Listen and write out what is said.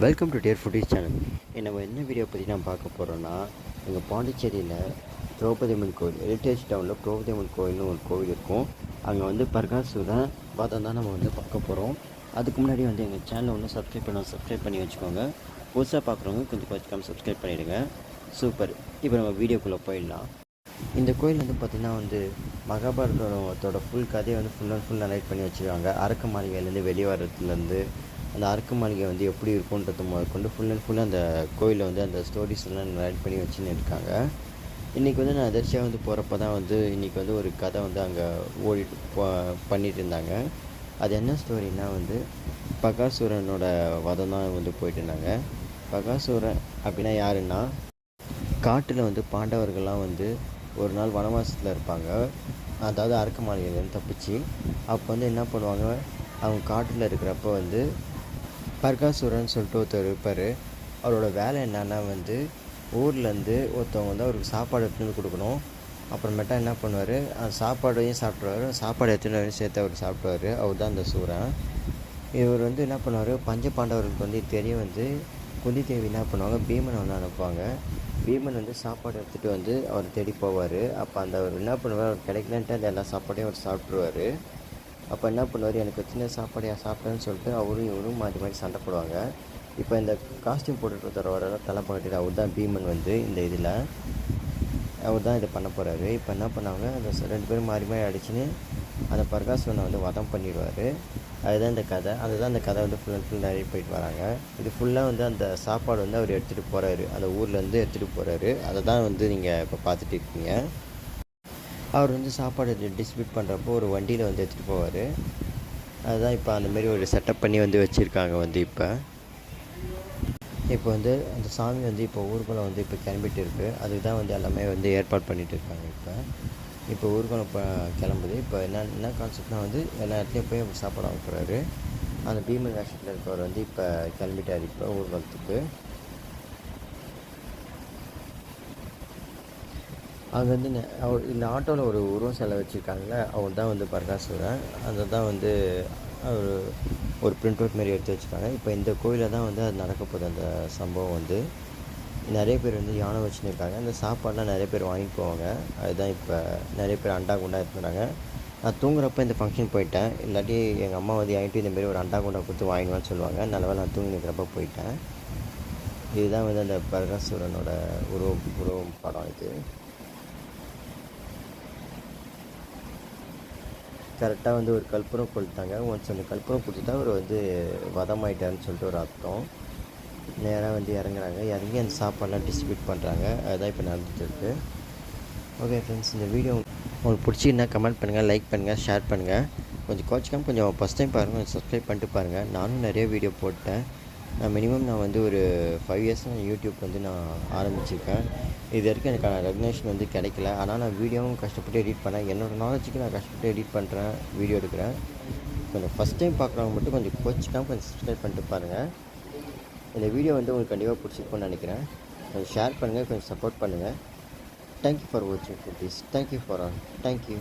Welcome to dare foodies channel நம்ம என்ன video பற்றி நான் பார்க்க போகிறோன்னா எங்கள் பாண்டிச்சேரியில் திரௌபதி அம்மன் கோவில் ஹெரிட்டேஜ் டவுனில் திரௌபதி அம்மன் கோவில்னு ஒரு கோவில் இருக்கும். அங்கே வந்து பர்காசூரன் பார்த்தா தான் நம்ம வந்து பார்க்க போகிறோம் அதுக்கு முன்னாடி வந்து எங்கள் சேனலை ஒன்று சப்ஸ்கிரைப் பண்ண சப்ஸ்கிரைப் பண்ணி வச்சுக்கோங்க. புதுசாக பார்க்குறவங்க கொஞ்சம் கொஞ்சம் சப்ஸ்கிரைப் பண்ணிவிடுங்க சூப்பர் இப்போ நம்ம வீடியோக்குள்ளே போயிடலாம். இந்த கோயில் வந்து பார்த்திங்கன்னா வந்து மகாபாரதத்தோட ஃபுல் கதையை வந்து ஃபுல் அண்ட் ஃபுல் நரேட் பண்ணி வச்சுருக்காங்க. அரக்க மாளிகையிலேருந்து வெளியே வர்றதுலேருந்து அந்த அரக்க மாளிகை வந்து எப்படி இருக்குன்றது முதற்கொண்டு ஃபுல் அண்ட் ஃபுல் அந்த கோயிலில் வந்து அந்த ஸ்டோரிஸ் எல்லாம் ரைட் பண்ணி வச்சுன்னு இருக்காங்க. இன்றைக்கி வந்து நான் அதிர்ச்சியாக வந்து போகிறப்ப தான் வந்து இன்றைக்கி வந்து ஒரு கதை வந்து அங்கே ஓடிட்டு பண்ணிகிட்டு இருந்தாங்க. அது என்ன ஸ்டோரின்னா வந்து பகாசூரனோட வதம் தான் வந்து போயிட்டு இருந்தாங்க. பகாசூரன் அப்படின்னா யாருன்னா காட்டில் வந்து பாண்டவர்கள்லாம் வந்து ஒரு நாள் வனவாசத்தில் இருப்பாங்க. அதாவது அரக்க மாளிகையிலேருந்து தப்பிச்சு அப்போ வந்து என்ன பண்ணுவாங்க அவங்க காட்டில் இருக்கிறப்ப வந்து பர்காசுரன் சொல்லிட்டு ஒருத்தர் இருப்பார். அவரோட வேலை என்னென்னா வந்து ஊர்லேருந்து ஒருத்தவங்க வந்து அவருக்கு சாப்பாடு எடுத்துன்னு வந்து கொடுக்கணும். அப்புறமேட்டா என்ன பண்ணுவார்? அந்த சாப்பாடையும் சாப்பிட்ருவாரு சாப்பாடு எடுத்துன்னு வந்து சேர்த்து அவர் சாப்பிடுவார். அவர் தான் அந்த சூரன். இவர் வந்து என்ன பண்ணுவார்? பஞ்ச பாண்டவர்களுக்கு வந்து தெரிய வந்து குந்தி தேவி என்ன பண்ணுவாங்க? பீமனை வந்து அனுப்புவாங்க. பீமன் வந்து சாப்பாடு எடுத்துகிட்டு வந்து அவர் தேடி போவார். அப்போ அந்த அவர் என்ன பண்ணுவார்? அவர் கிடைக்கலன்ட்டு அந்த எல்லா சாப்பாடையும் அவர் சாப்பிட்ருவார் அப்போ என்ன பண்ணுவார்? எனக்கு சின்ன சாப்பாடையா சாப்பிட்டேன்னு சொல்லிட்டு அவரும் இவரும் மாற்றி மாற்றி சண்டை போடுவாங்க. இப்போ இந்த காஸ்டியூம் போட்டுட்டு ஒருத்தரோட தலை பாட்டு அவர் தான் பீமன் வந்து இந்த இதில். அவர் தான் இதை பண்ண போகிறாரு இப்போ என்ன பண்ணாங்க? அந்த ரெண்டு பேரும் மாறி மாறி அடிச்சுன்னு அந்த பர்காசுவனை வந்து வதம் பண்ணிடுவார். அதுதான் இந்த கதை. அதுதான் இந்த கதை வந்து ஃபுல் அண்ட் ஃபுல் நிறைய போயிட்டு வராங்க. இது ஃபுல்லாக வந்து அந்த சாப்பாடு வந்து அவர் எடுத்துகிட்டு போகிறாரு அந்த ஊர்லேருந்து எடுத்துகிட்டு போகிறாரு அதை தான் வந்து நீங்கள் இப்போ பார்த்துட்டு இருக்கீங்க. அவர் வந்து சாப்பாடு டிஸ்ட்ரிபியூட் பண்ணுறப்போ ஒரு வண்டியில் வந்து எடுத்துகிட்டு போவார். அதுதான் இப்போ அந்தமாரி ஒரு செட்டப் பண்ணி வந்து வச்சுருக்காங்க வந்து இப்போ. இப்போ வந்து அந்த சாமி வந்து இப்போ ஊர்வலம் வந்து இப்போ கிளம்பிட்டு இருக்குது அதுக்கு தான் வந்து எல்லாமே வந்து ஏற்பாடு பண்ணிகிட்டு இருக்காங்க இப்போ. இப்போ ஊர்வலம் இப்போ கிளம்புது. இப்போ என்ன என்ன கான்செப்ட்னா வந்து எல்லா இடத்துலையும் போய் அவர் சாப்பாடு வாங்க போகிறாரு அந்த பீமன் வேஷத்தில் இருக்கவர் வந்து இப்போ கிளம்பிட்டார் இப்போ ஊர்வலத்துக்கு அங்கே வந்து நெ- அவர் இந்த ஆட்டோவில் ஒரு உருவம் சிலை வச்சுருக்காங்கல்ல அவர் தான் வந்து பரகாசுரன் அதை தான் வந்து அவர் ஒரு பிரிண்ட் அவுட் மாரி எடுத்து வச்சுருக்காங்க. இப்போ இந்த கோயிலில் தான் வந்து அது நடக்க போகுது அந்த சம்பவம் வந்து. நிறைய பேர் வந்து யானை வச்சுன்னு இருக்காங்க. அந்த சாப்பாடெலாம் நிறைய பேர் வாங்கிட்டு போவாங்க. அதுதான் இப்போ நிறைய பேர் அண்டா குண்டா எடுத்துறாங்க நான் தூங்குறப்ப இந்த ஃபங்க்ஷன் போயிட்டேன். இல்லாட்டி எங்கள் அம்மா வந்து என்கிட்ட இந்தமாரி ஒரு அண்டா குண்டா கொடுத்து வாங்கிடுவான்னு சொல்லுவாங்க. நல்ல நான் தூங்கி நிற்கிறப்ப போயிட்டேன். இதுதான் வந்து அந்த பரகாசுரனோட உருவம் உருவம் படம் இது. கரெக்டாக வந்து ஒரு கற்பூரம் கொளுத்தாங்க ஒன்ஸ் அந்த கற்பூரம் கொடுத்துட்டா அவர் வந்து வதமாயிட்டாருன்னு சொல்லிட்டு ஒரு அர்த்தம். நேராக வந்து இறங்குறாங்க. இறங்கி அந்த சாப்பாடெலாம் டிஸ்ட்ரிபியூட் பண்ணுறாங்க அதுதான் இப்போ நடந்துட்டுருக்கு. ஓகே ஃப்ரெண்ட்ஸ் இந்த வீடியோ உங்களுக்கு பிடிச்சிருந்தா கமெண்ட் பண்ணுங்கள் லைக் பண்ணுங்கள் ஷேர் பண்ணுங்கள் கொஞ்சம் கோச்சிக்காமல் கொஞ்சம் ஃபஸ்ட் டைம் பாருங்கள் கொஞ்சம் சப்ஸ்கிரைப் பண்ணிட்டு பாருங்கள் நானும் நிறைய வீடியோ போட்டேன். நான் மினிமம் நான் வந்து ஒரு ஃபைவ் இயர்ஸ் நான் யூடியூப் வந்து நான் ஆரம்பிச்சிருக்கேன். இது வரைக்கும் எனக்கான ரெகனேஷன் வந்து கிடைக்கல. ஆனால் நான் வீடியோவும் கஷ்டப்பட்டு எடிட் பண்ணேன். என்னோடய நாலேஜுக்கு நான் கஷ்டப்பட்டு எடிட் பண்ணுறேன் வீடியோ எடுக்கிறேன். கொஞ்சம் ஃபஸ்ட் டைம் பார்க்குறவங்க மட்டும் கொஞ்சம் கோச்சிக்காமல் கொஞ்சம் சப்ஸ்கிரைப் பண்ணிட்டு பாருங்கள் இந்த வீடியோ வந்து உங்களுக்கு கண்டிப்பாக பிடிச்சிருக்கும்னு நினைக்கிறேன். கொஞ்சம் ஷேர் பண்ணுங்கள் கொஞ்சம் சப்போர்ட் பண்ணுங்கள் தேங்க்யூ ஃபார் வாட்சிங் குட்டீஸ் தேங்க்யூ ஃபார் ஆல் தேங்க்யூ